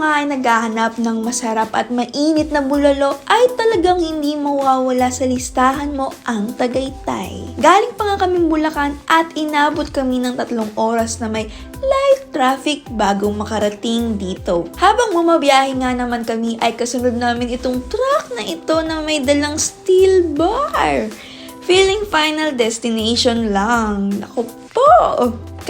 nga ay naghahanap ng masarap at mainit na bulalo ay talagang hindi mawawala sa listahan mo ang Tagaytay. Galing pa nga kaming Bulacan at inabot kami ng tatlong oras na may light traffic bago makarating dito. Habang bumabiyahe nga naman kami ay kasunod namin itong truck na ito na may dalang steel bar. Feeling final destination lang. Naku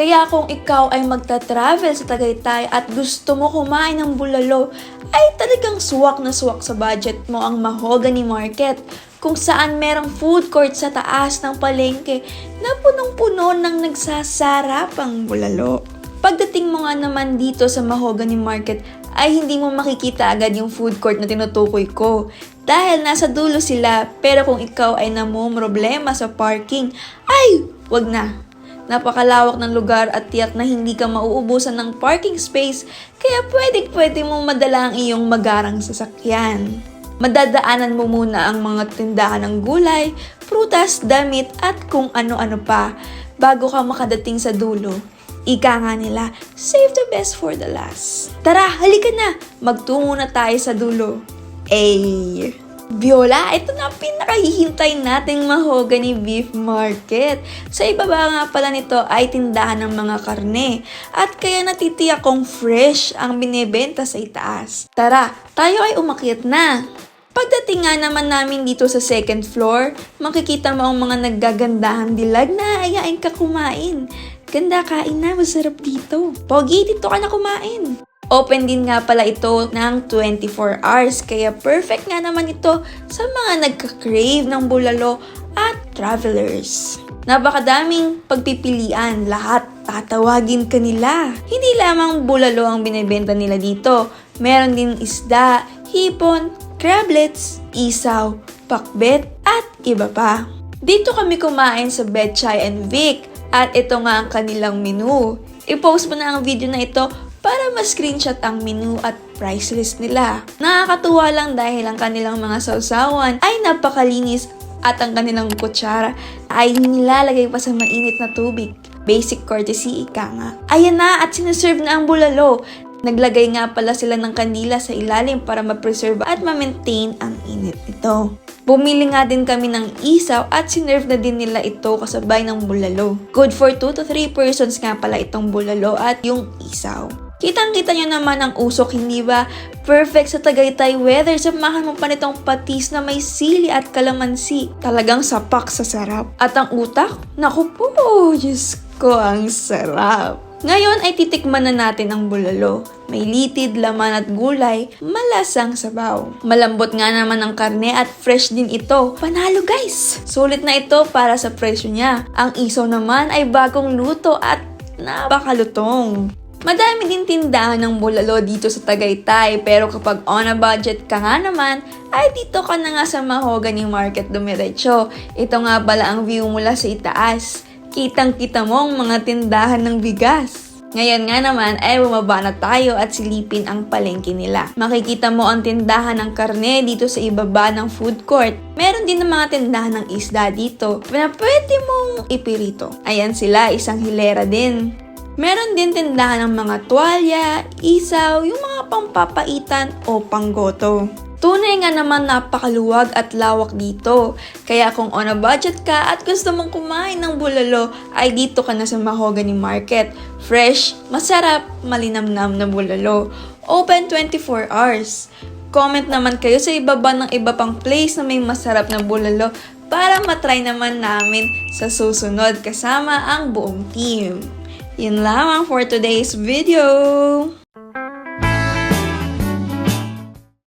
kaya kung ikaw ay magta-travel sa Tagaytay at gusto mo kumain ng bulalo, ay talagang suwak na suwak sa budget mo ang Mahogany Market kung saan merong food court sa taas ng palengke na punong-puno ng nagsasarapang bulalo. Pagdating mo nga naman dito sa Mahogany Market, ay hindi mo makikita agad yung food court na tinutukoy ko. Dahil nasa dulo sila, pero kung ikaw ay namumroblema sa parking, ay, wag na Napakalawak ng lugar at tiyak na hindi ka mauubusan ng parking space kaya pwedeng pwede mong madala ang iyong magarang sasakyan. Madadaanan mo muna ang mga tindahan ng gulay, prutas, damit at kung ano-ano pa bago ka makadating sa dulo. Ika nga nila, save the best for the last. Tara, halika na! Magtungo na tayo sa dulo. Ay! Biola, ito na ang pinakahihintay nating mahogany beef market. Sa ibaba nga pala nito ay tindahan ng mga karne at kaya natitiyak kong fresh ang binebenta sa itaas. Tara, tayo ay umakyat na! Pagdating nga naman namin dito sa second floor, makikita mo ang mga naggagandahan dilag na ayain ka kumain. Ganda kain na, masarap dito. Pogi, dito ka na kumain. Open din nga pala ito ng 24 hours kaya perfect nga naman ito sa mga nagka-crave ng bulalo at travelers. Napakadaming pagpipilian, lahat tatawagin kanila. Hindi lamang bulalo ang binibenta nila dito. Meron din isda, hipon, crablets, isaw, pakbet, at iba pa. Dito kami kumain sa Betchay and Vic at ito nga ang kanilang menu. I-post mo na ang video na ito para ma-screenshot ang menu at price list nila. Nakakatuwa lang dahil ang kanilang mga sausawan ay napakalinis at ang kanilang kutsara ay nilalagay pa sa mainit na tubig. Basic courtesy, ika nga. Ayan na at sinaserve na ang bulalo. Naglagay nga pala sila ng kandila sa ilalim para ma-preserve at ma-maintain ang init nito. Bumili nga din kami ng isaw at sinerve na din nila ito kasabay ng bulalo. Good for 2 to 3 persons nga pala itong bulalo at yung isaw. Kitang-kita nyo naman ang usok, hindi ba? Perfect sa Tagaytay weather, samahan mo pa nitong patis na may sili at kalamansi. Talagang sapak sa sarap. At ang utak? Naku po, Diyos ko, ang sarap. Ngayon ay titikman na natin ang bulalo. May litid, laman at gulay, malasang sabaw. Malambot nga naman ang karne at fresh din ito. Panalo guys! Sulit na ito para sa presyo niya. Ang isaw naman ay bagong luto at napakalutong. Madami din tindahan ng bulalo dito sa Tagaytay pero kapag on a budget ka nga naman, ay dito ka na nga sa Mahogany Market dumiretso. Ito nga pala ang view mula sa itaas. Kitang-kita mo ang mga tindahan ng bigas. Ngayon nga naman ay bumaba na tayo at silipin ang palengke nila. Makikita mo ang tindahan ng karne dito sa ibaba ng food court. Meron din ng mga tindahan ng isda dito na pwede mong ipirito. Ayan sila, isang hilera din. Meron din tindahan ng mga tuwalya, isaw, yung mga pampapaitan o panggoto. Tunay nga naman napakaluwag at lawak dito. Kaya kung on a budget ka at gusto mong kumain ng bulalo, ay dito ka na sa Mahogany Market. Fresh, masarap, malinamnam na bulalo. Open 24 hours. Comment naman kayo sa ibaba ng iba pang place na may masarap na bulalo para matry naman namin sa susunod kasama ang buong team. Yun lamang for today's video.